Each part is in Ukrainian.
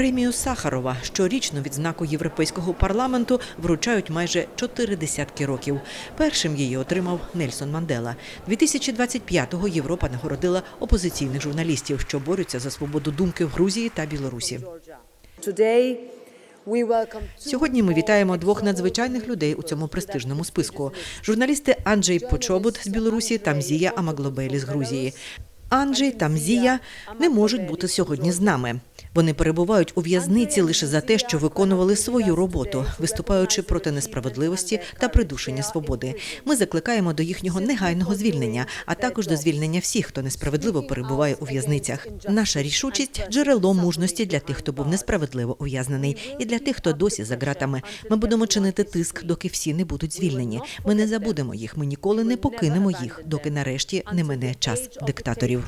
Премію Сахарова щорічну відзнаку Європейського парламенту вручають майже чотири десятки років. Першим її отримав Нельсон Мандела. 2025-го Європа нагородила опозиційних журналістів, що борються за свободу думки в Грузії та Білорусі. Сьогодні ми вітаємо двох надзвичайних людей у цьому престижному списку: журналісти Анджей Почобут з Білорусі та Мзія Амаглобелі з Грузії. Анджей та Мзія не можуть бути сьогодні з нами. Вони перебувають у в'язниці лише за те, що виконували свою роботу, виступаючи проти несправедливості та придушення свободи. Ми закликаємо до їхнього негайного звільнення, а також до звільнення всіх, хто несправедливо перебуває у в'язницях. Наша рішучість джерело мужності для тих, хто був несправедливо ув'язнений, і для тих, хто досі за ґратами. Ми будемо чинити тиск, доки всі не будуть звільнені. Ми не забудемо їх. Ми ніколи не покинемо їх, доки нарешті не мине час диктаторів.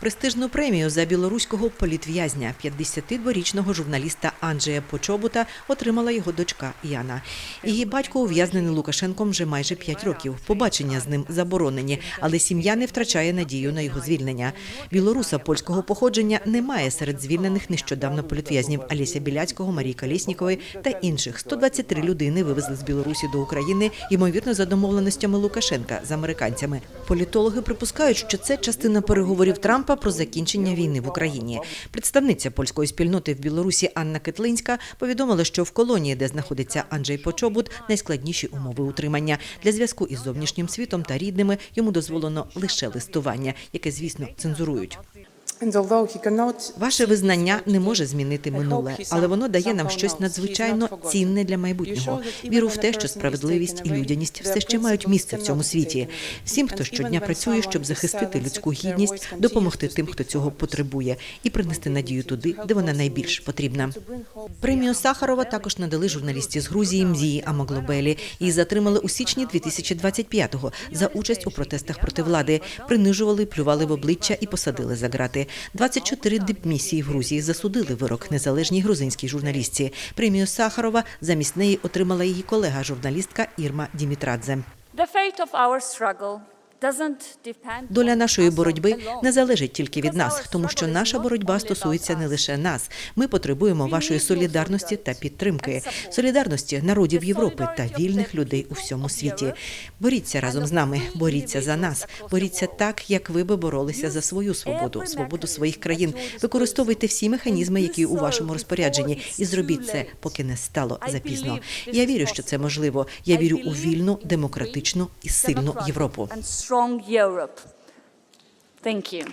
Престижну премію за білоруського політв'язня 52-річного журналіста Анджея Почобута отримала його дочка Яна. Її батько ув'язнений Лукашенком вже майже 5 років. Побачення з ним заборонені, але сім'я не втрачає надію на його звільнення. Білоруса польського походження немає серед звільнених нещодавно політв'язнів Аліся Біляцького, Марії Калєснікової та інших. 123 людини вивезли з Білорусі до України, ймовірно, за домовленостями Лукашенка з американцями. Політологи припускають, що це частина переговорів Трампа про закінчення війни в Україні. Представниця польської спільноти в Білорусі Анна Китлинська повідомила, що в колонії, де знаходиться Анджей Почобут, найскладніші умови утримання для зв'язку із зовнішнім світом та рідними йому дозволено лише листування, яке, звісно, цензурують. Ваше визнання не може змінити минуле, але воно дає нам щось надзвичайно цінне для майбутнього. Віру в те, що справедливість і людяність все ще мають місце в цьому світі. Всім, хто щодня працює, щоб захистити людську гідність, допомогти тим, хто цього потребує, і принести надію туди, де вона найбільш потрібна. Премію Сахарова також надали журналісті з Грузії Мзії Амаглобелі. Її затримали у січні 2025-го за участь у протестах проти влади. Принижували, плювали в обличчя і посадили за грати. 24 дипмісії в Грузії засудили вирок незалежній грузинській журналістці. Премію Сахарова замість неї отримала її колега-журналістка Ірма Дімітрадзе. Доля нашої боротьби не залежить тільки від нас, тому що наша боротьба стосується не лише нас. Ми потребуємо вашої солідарності та підтримки, солідарності народів Європи та вільних людей у всьому світі. Боріться разом з нами, боріться за нас, боріться так, як ви би боролися за свою свободу, свободу своїх країн. Використовуйте всі механізми, які у вашому розпорядженні, і зробіть це, поки не стало запізно. Я вірю, що це можливо. Я вірю у вільну, демократичну і сильну Європу. Strong Europe. Thank you.